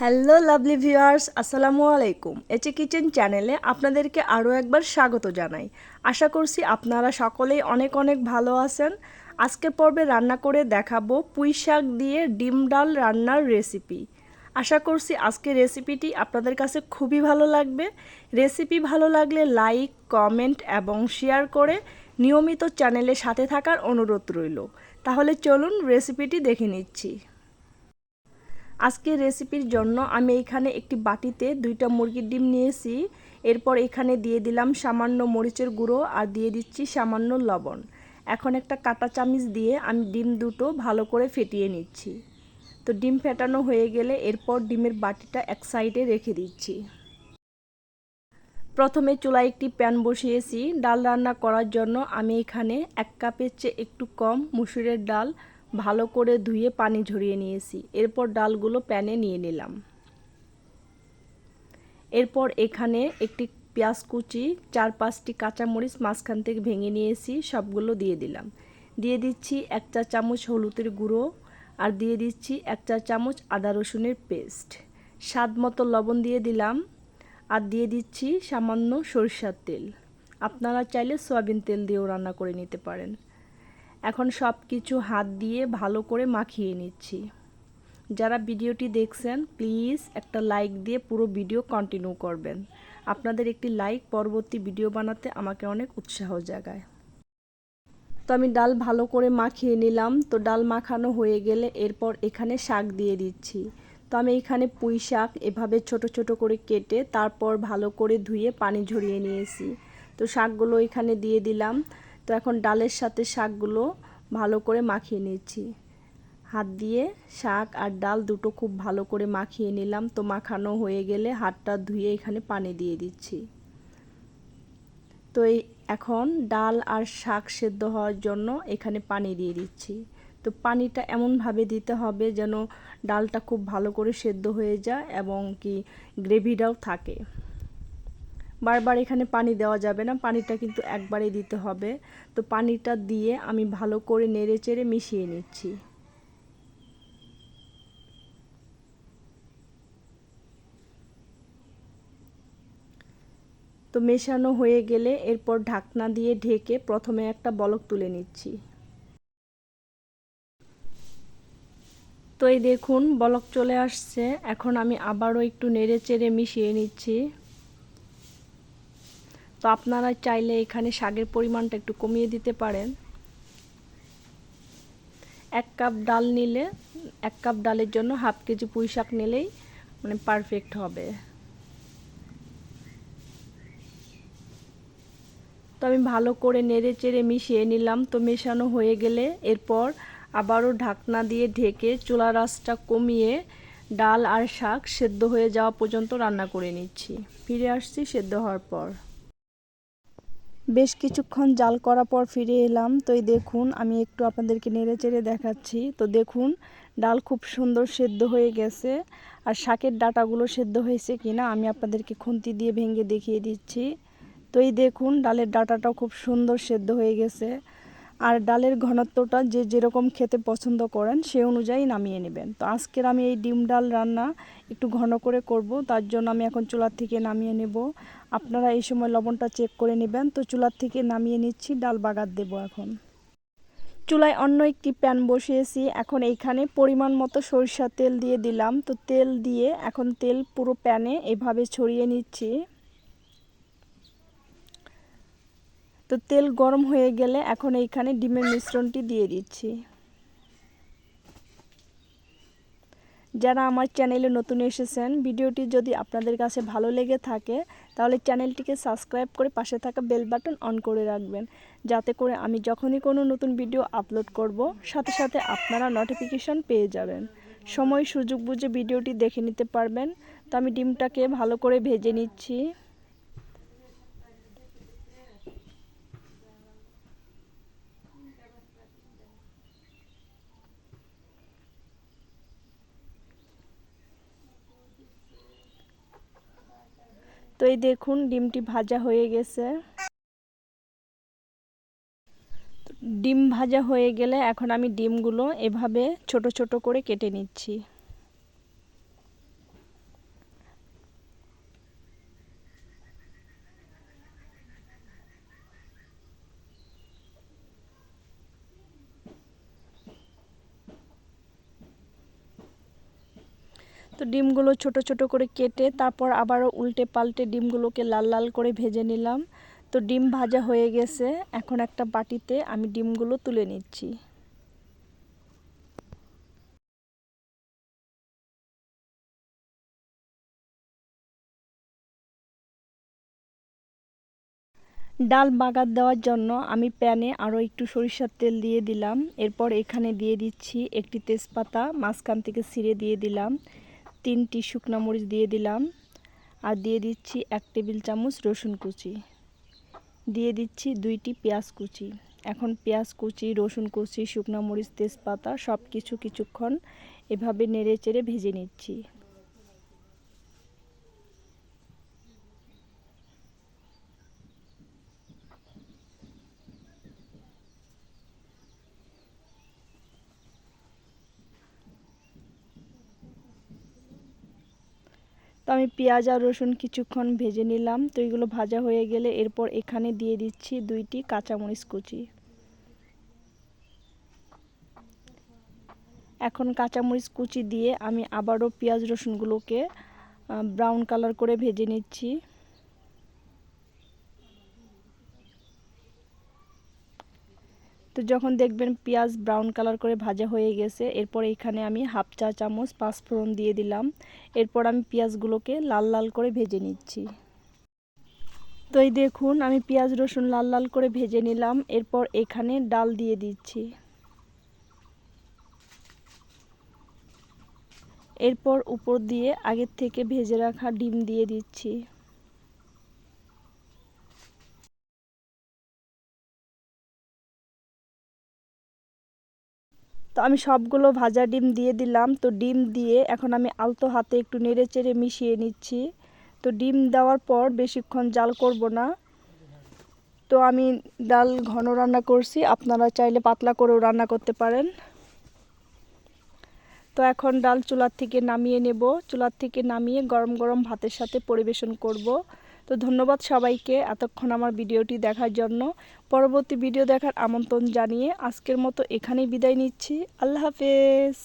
Hello lovely viewers আসসালামু আলাইকুম এচে kitchen চ্যানেলে আপনাদেরকে আরও একবার স্বাগত জানাই। আশা করছি আপনারা সকলেই অনেক অনেক ভালো আছেন। আজকের পর্বে রান্না করে দেখাবো পুঁই শাক দিয়ে ডিম ডাল রান্নার রেসিপি আশা করছি আজকের রেসিপিটি আপনাদের কাছে খুবই ভালো লাগবে। রেসিপি ভালো লাগলে লাইক কমেন্ট এবং শেয়ার করে নিয়মিত চ্যানেলের সাথে থাকার অনুরোধ রইল। তাহলে চলুন রেসিপিটি দেখে নিচ্ছি। আজকের রেসিপির জন্য আমি এখানে একটি বাটিতে দুইটা মুরগির ডিম নিয়েছি। এরপর এখানে দিয়ে দিলাম সামান্য মরিচের গুঁড়ো আর দিয়ে দিচ্ছি সামান্য লবণ। এখন একটা কাটা চামিচ দিয়ে আমি ডিম দুটো ভালো করে ফেটিয়ে নিচ্ছি। তো ডিম ফেটানো হয়ে গেলে এরপর ডিমের বাটিটা এক সাইডে রেখে দিচ্ছি। প্রথমে চুলায় একটি প্যান বসিয়েছি। ডাল রান্না করার জন্য আমি এখানে এক কাপের চেয়ে একটু কম মুসুরের ডাল ভালো করে ধুয়ে পানি ঝরিয়ে নিয়েছি। এরপর ডালগুলো প্যানে নিয়ে নিলাম। এরপর এখানে একটি পেঁয়াজ কুচি, চার পাঁচটি কাঁচামরিচ মাঝখান থেকে ভেঙে নিয়েছি, সবগুলো দিয়ে দিলাম। দিয়ে দিচ্ছি এক চা চামচ হলুদের গুঁড়ো আর দিয়ে দিচ্ছি এক চা চামচ আদা রসুনের পেস্ট। স্বাদ মতো লবণ দিয়ে দিলাম আর দিয়ে দিচ্ছি সামান্য সরিষার তেল। আপনারা চাইলে সয়াবিন তেল দিয়েও রান্না করে নিতে পারেন। এখন সব কিছু হাত দিয়ে ভালো করে মাখিয়ে নিচ্ছি। যারা ভিডিওটি দেখছেন, প্লিজ একটা লাইক দিয়ে পুরো ভিডিও কন্টিনিউ করবেন। আপনাদের একটি লাইক পরবর্তী ভিডিও বানাতে আমাকে অনেক উৎসাহ জাগায়। তো আমি ডাল ভালো করে মাখিয়ে নিলাম। তো ডাল মাখানো হয়ে গেলে এরপর এখানে শাক দিয়ে দিচ্ছি। তো আমি এখানে পুঁই শাক এভাবে ছোট ছোট করে কেটে তারপর ভালো করে ধুয়ে পানি ঝরিয়ে নিয়েছি। তো শাকগুলো এখানে দিয়ে দিলাম। তো এখন ডালের সাথে শাকগুলো ভালো করে মাখিয়ে নিচ্ছি। হাত দিয়ে শাক আর ডাল দুটো খুব ভালো করে মাখিয়ে নিলাম। তো মাখানো হয়ে গেলে হাতটা ধুয়ে এখানে পানি দিয়ে দিচ্ছি। তো এই এখন ডাল আর শাক সেদ্ধ হওয়ার জন্য এখানে পানি দিয়ে দিচ্ছি। তো পানিটা এমনভাবে দিতে হবে যেন ডালটা খুব ভালো করে সেদ্ধ হয়ে যায় এবং কি গ্রেভিটাও থাকে। বারবার এখানে পানি দেওয়া যাবে না, পানিটা কিন্তু একবারে দিতে হবে। তো পানিটা দিয়ে আমি ভালো করে নেড়ে চেড়ে মিশিয়ে নিচ্ছি। তো মেশানো হয়ে গেলে এরপর ঢাকনা দিয়ে ঢেকে প্রথমে একটা বলক তুলে নিচ্ছি। তো এই দেখুন, বলক চলে আসছে। এখন আমি আবারও একটু নেড়ে চেড়ে মিশিয়ে নিচ্ছি। তো আপনারা চাইলে এখানে শাকের পরিমাণটা একটু কমিয়ে দিতে পারেন। এক কাপ ডাল নিলে, এক কাপ ডালের জন্য হাফ কেজি পুঁই শাক নিলেই মানে পারফেক্ট হবে। তো আমি ভালো করে নেড়ে চেড়ে মিশিয়ে নিলাম, তো মেশানো হয়ে গেলে এরপর আবারও ঢাকনা দিয়ে ঢেকে চুলা রাসটা কমিয়ে ডাল আর শাক সেদ্ধ হয়ে যাওয়া পর্যন্ত রান্না করে নিচ্ছি। ফিরে আসছি সেদ্ধ হওয়ার পর। বেশ কিছুক্ষণ জাল করার পর ফিরে এলাম। তো এই দেখুন, আমি একটু আপনাদেরকে নেড়ে চেড়ে দেখাচ্ছি। তো দেখুন, ডাল খুব সুন্দর সেদ্ধ হয়ে গেছে। আর শাকের ডাটাগুলো সেদ্ধ হয়েছে কিনা আমি আপনাদেরকে খুন্তি দিয়ে ভেঙে দেখিয়ে দিচ্ছি। তো এই দেখুন, ডালের ডাটাটাও খুব সুন্দর সেদ্ধ হয়ে গেছে। আর ডালের ঘনত্বটা যে যেরকম খেতে পছন্দ করেন, সে অনুযায়ী নামিয়ে নেবেন। তো আজকের আমি এই ডিম ডাল রান্না একটু ঘন করে করব, তার জন্য আমি এখন চুলার থেকে নামিয়ে নেব। আপনারা এই সময় লবণটা চেক করে নেবেন। তো চুলার থেকে নামিয়ে নিচ্ছি, ডাল বাগার দেব এখন। চুলায় অন্য একটি প্যান বসিয়েছি, এখন এইখানে পরিমাণ মতো সরিষার তেল দিয়ে দিলাম। তো তেল দিয়ে এখন তেল পুরো প্যানে এভাবে ছড়িয়ে নিচ্ছি। তো তেল গরম হয়ে গেলে এখন এইখানে ডিমের মিশ্রণটি দিয়ে দিচ্ছি। যারা আমার চ্যানেলে নতুন এসেছেন, ভিডিওটি যদি আপনাদের কাছে ভালো লেগে থাকে, তাহলে চ্যানেলটিকে সাবস্ক্রাইব করে পাশে থাকা বেল বাটন অন করে রাখবেন। যাতে করে আমি যখনই কোনো নতুন ভিডিও আপলোড করব, সাথে সাথে আপনারা নোটিফিকেশান পেয়ে যাবেন। সময় সুযোগ বুঝে ভিডিওটি দেখে নিতে পারবেন। তো আমি ডিমটাকে ভালো করে ভেজে নিচ্ছি। এই দেখুন, ডিমটি ভাজা হয়ে গেছে। ডিম ভাজা হয়ে গেলে এখন আমি ডিমগুলো এভাবে ছোট ছোট করে কেটে নিচ্ছি। তো ডিমগুলো ছোট ছোট করে কেটে তারপর আবারও উল্টে পাল্টে ডিমগুলোকে লাল লাল করে ভেজে নিলাম। তো ডিম ভাজা হয়ে গেছে। এখন একটা বাটিতে আমি ডিমগুলো তুলে নিচ্ছি। ডাল বাগার দেওয়ার জন্য আমি প্যানে আরও একটু সরিষার তেল দিয়ে দিলাম। এরপর এখানে দিয়ে দিচ্ছি একটি তেজপাতা, মাঝখান থেকে ছিঁড়ে দিয়ে দিলাম। তিনটি শুকনো মরিচ দিয়ে দিলাম। আর দিয়ে দিচ্ছি এক টেবিল চামচ রসুন কুচি। দিয়ে দিচ্ছি দুইটি পেঁয়াজ কুচি। এখন পেঁয়াজ কুচি, রসুন কুচি, শুকনো মরিচ, তেজপাতা সব কিছু কিছুক্ষণ এভাবে নেড়ে চেড়ে ভেজে নিচ্ছি। তো আমি পেঁয়াজ আর রসুন কিছুক্ষণ ভেজে নিলাম। তো এগুলো ভাজা হয়ে গেলে এরপর এখানে দিয়ে দিচ্ছি দুইটি কাঁচামরিচ কুচি। এখন কাঁচামরিচ কুচি দিয়ে আমি আবারও পেঁয়াজ রসুনগুলোকে ব্রাউন কালার করে ভেজে নিচ্ছি। তো যখন দেখবেন পেঁয়াজ ব্রাউন কালার করে ভাজা হয়ে গেছে, এরপর এখানে আমি হাফ চা চামচ পাঁচফোড়ন দিয়ে দিলাম। এরপর আমি পেঁয়াজগুলোকে লাল লাল করে ভেজে নিচ্ছি। তো এই দেখুন, আমি পেঁয়াজ রসুন লাল লাল করে ভেজে নিলাম। এরপর এখানে ডাল দিয়ে দিচ্ছি। এরপর উপর দিয়ে আগের থেকে ভেজে রাখা ডিম দিয়ে দিচ্ছি। তো আমি সবগুলো ভাজা ডিম দিয়ে দিলাম। তো ডিম দিয়ে এখন আমি আলতো হাতে একটু নেড়ে চেড়ে মিশিয়ে নিচ্ছি। তো ডিম দেওয়ার পর বেশিক্ষণ জাল করব না। তো আমি ডাল ঘন রান্না করছি। আপনারা চাইলে পাতলা করেও রান্না করতে পারেন। তো এখন ডাল চুলার থেকে নামিয়ে নেব। চুলার থেকে নামিয়ে গরম গরম ভাতের সাথে পরিবেশন করব। তো ধন্যবাদ সবাইকে এতক্ষণ আমার ভিডিওটি দেখার জন্য। পরবর্তী ভিডিও দেখার আমন্ত্রণ জানিয়ে আজকের মতো এখানেই বিদায় নিচ্ছি। আল্লাহ হাফেজ।